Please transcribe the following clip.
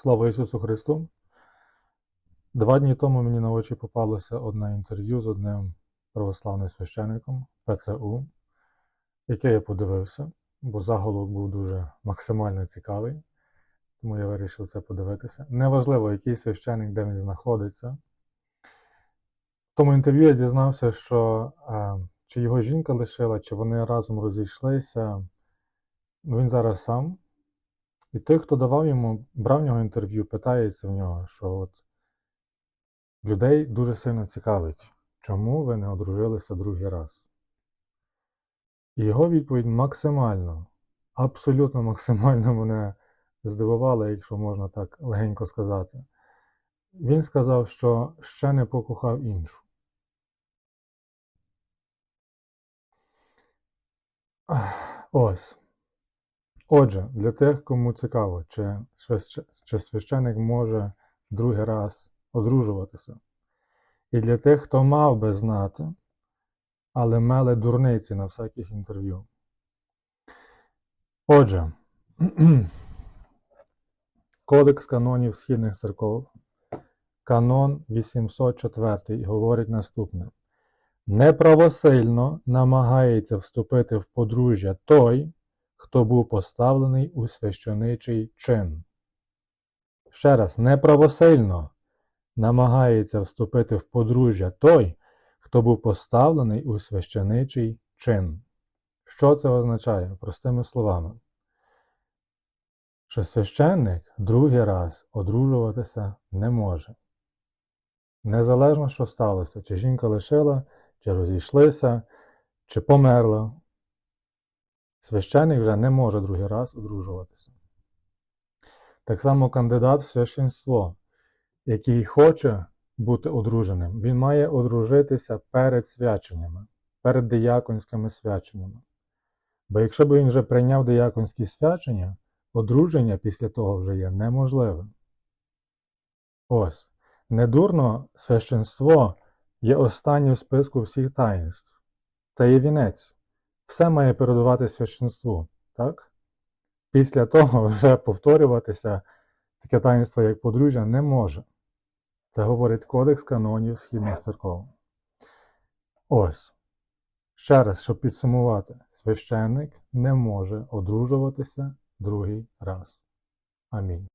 Слава Ісусу Христу! Два дні тому мені на очі попалося одне інтерв'ю з одним православним священником ПЦУ, яке я подивився, бо заголовок був дуже максимально цікавий, тому я вирішив це подивитися. Неважливо, який священник, де він знаходиться. В тому інтерв'ю я дізнався, що е, чи його жінка лишила, чи вони разом розійшлися. Ну, він зараз сам. І той, хто давав йому, брав в нього інтерв'ю, питається в нього, що от людей дуже сильно цікавить, чому ви не одружилися другий раз. І його відповідь максимально, абсолютно максимально мене здивувала, якщо можна так легенько сказати. Він сказав, що ще не покохав іншу. Ось. Отже, для тих, кому цікаво, чи, чи священик може другий раз одружуватися. І для тих, хто мав би знати, але мели дурниці на всяких інтерв'ю. Отже, Кодекс канонів Східних церков, канон 804 говорить наступне. Неправосильно намагається вступити в подружжя той, хто був поставлений у священичий чин. Ще раз, неправосильно намагається вступити в подружжя той, хто був поставлений у священичий чин. Що це означає? Простими словами, що священник другий раз одружуватися не може. Незалежно, що сталося, чи жінка лишила, чи розійшлися, чи померла, священник вже не може другий раз одружуватися. Так само кандидат в священство, який хоче бути одруженим, він має одружитися перед свяченнями, перед дияконськими свяченнями. Бо якщо б він вже прийняв дияконські свячення, одруження після того вже є неможливим. Ось, недурно священство є останнім в списку всіх таїнств. Це є вінець. Все має передувати священству, так? Після того вже повторюватися таке таїнство, як подружжя, не може. Це говорить Кодекс канонів Східних церков. Ось. Ще раз, щоб підсумувати, священник не може одружуватися другий раз. Амінь.